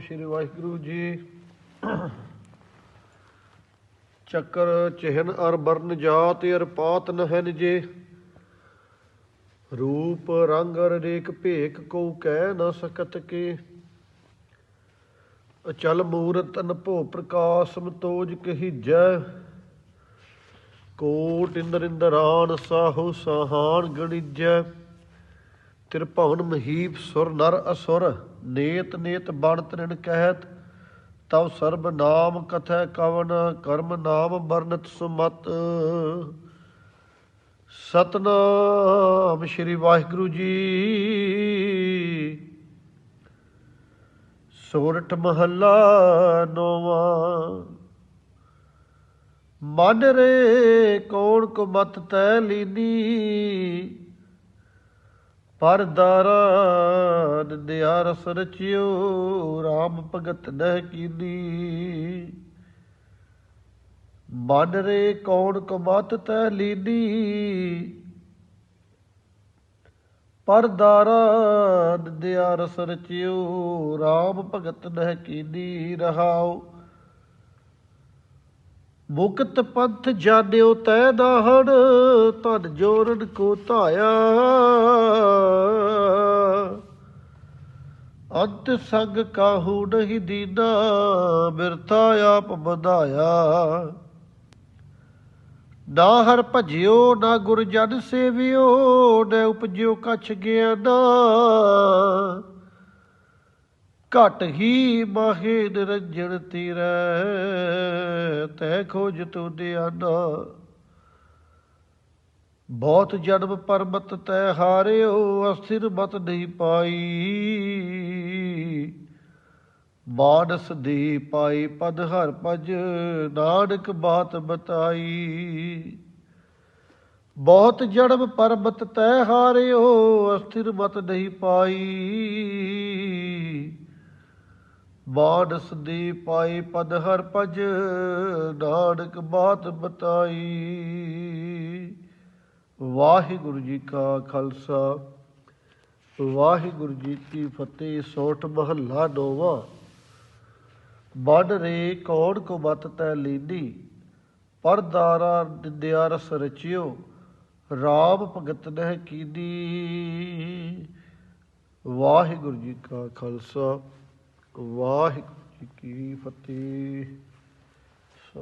ਸ੍ਰੀ ਵਾਹਿਗੁਰੂ ਜੀ। ਚੱਕਰ ਚਿਹਨ ਅਰ ਬਰਨ ਜਾਤ ਅਰ ਪਾਤ ਨਹਿਨ ਜੇ ਰੂਪ ਰੰਗ ਅਰ ਰੇਕ ਭੇਕ ਕੋ ਕਹਿ ਨਾ ਸਕਤ ਕੇ। ਅਚਲ ਮੂਰਤ ਅਨਭੋ ਪ੍ਰਕਾਸ਼ ਮਤੋਜ ਕਹੀਜੈ। ਕੋਟ ਇੰਦਰ ਇੰਦਰਾਨ ਸਾਹੋ ਸਾਹਾਨ ਗਣਿਜੈ। ਤ੍ਰਿਭਵਨ ਮਹੀਪ ਸੁਰ ਨਰ ਅਸੁਰ, ਨੇਤ ਨੇਤ ਬਣ ਤ੍ਰਿਣ ਕਹਿਤ, ਤਵ ਸਰਬ ਨਾਮ ਕਥੈ ਕਵਨ, ਕਰਮ ਨਾਮ ਵਰਨਤ ਸੁਮਤ। ਸਤਨਾਮ ਸ੍ਰੀ ਵਾਹਿਗੁਰੂ ਜੀ। ਸੋਰਠ ਮਹੱਲਾ ਨੋਵਾ। ਮਨ ਰੇ ਕੌਣ ਕੋ ਮਤ ਤੈ ਲੀਨੀ ਪਰ ਦਾਰਾ ਦਿਆ ਰਸ ਰਚਿਓ RAM ਭਗਤ ਨਹਿ ਕੀਨੀ। ਮਨ ਰੇ ਕੌਣ ਕੋ ਮਤ ਤੈ ਲੀਨੀ। ਪਰ ਦਾਰਾ ਦਿਆ ਰਸ ਰਚਿਓ RAM ਭਗਤ ਨਹਿ ਕੀਨੀ ਰਹਾਓ। ਮੁਕਤ ਪੰਥ ਜਾਣਿਓ ਤੈ ਨਾਹਣ, ਧਨ ਜੋਰਨ ਕੋ ਧਾਇਆ। ਅੰਤ ਸੰਗ ਕਾਹੂ ਨਹੀਂ ਦੀਨਾ, ਬਿਰਥਾ ਆਪ ਵਧਾਇਆ ਨਾ ਹਰ ਭਜਿਓ, ਨਾ ਗੁਰ ਜਨ ਸੇਵਿਓ, ਨਾ ਉਪਜਿਓ ਕਛ ਗਿਆ ਨਾ ਘਟ ਹੀ ਮਾਹੇ ਨਿਰੰਜਨ ਤੀਰੈ, ਤੈ ਖੋਜ ਤੂ ਦਿਆਨਾ ਬਹੁਤ ਜਨਮ ਪਰਮਤ ਤੈ ਹਾਰਿਓ, ਅਸਥਿਰ ਮਤ ਨਹੀਂ ਪਾਈ। ਮਾਨਸ ਦੀ ਪਾਈ ਪਦ ਹਰ ਭਜ, ਨਾਨਕ ਬਾਤ ਬਤਾਈ। ਬਹੁਤ ਜਨਮ ਪਰਬਤ ਤੈ ਹਾਰਿਓ, ਅਸਥਿਰ ਮਤ ਨਹੀਂ ਪਾਈ। ਬਾਡਸ ਦੀ ਪਾਈ ਪਦ ਹਰ ਭਜ, ਨਾਨਕ ਬਾਤ ਬਤਾਈ। ਵਾਹਿਗੁਰੂ ਜੀ ਕਾ ਖਾਲਸਾ, ਵਾਹਿਗੁਰੂ ਜੀ ਕੀ ਫਤਿਹ, ਸੋਠ ਮਹੱਲਾ ਨੋਵਾ। ਬੜ ਰੇ ਕੌਣ ਕੋ ਮਤ ਤੈ ਲੀਨੀ, ਪਰਦਾਰਾ ਨਿੰਦਿਆ ਰਸ ਰਚਿਓ, ਰਾਮ ਭਗਤ ਨਹਿ ਕੀਨੀ। ਵਾਹਿਗੁਰੂ ਜੀ ਕਾ ਖਾਲਸਾ ਵਾਹਿਗੁਰੂ ਜੀ ਕੀ ਫਤਿਹ।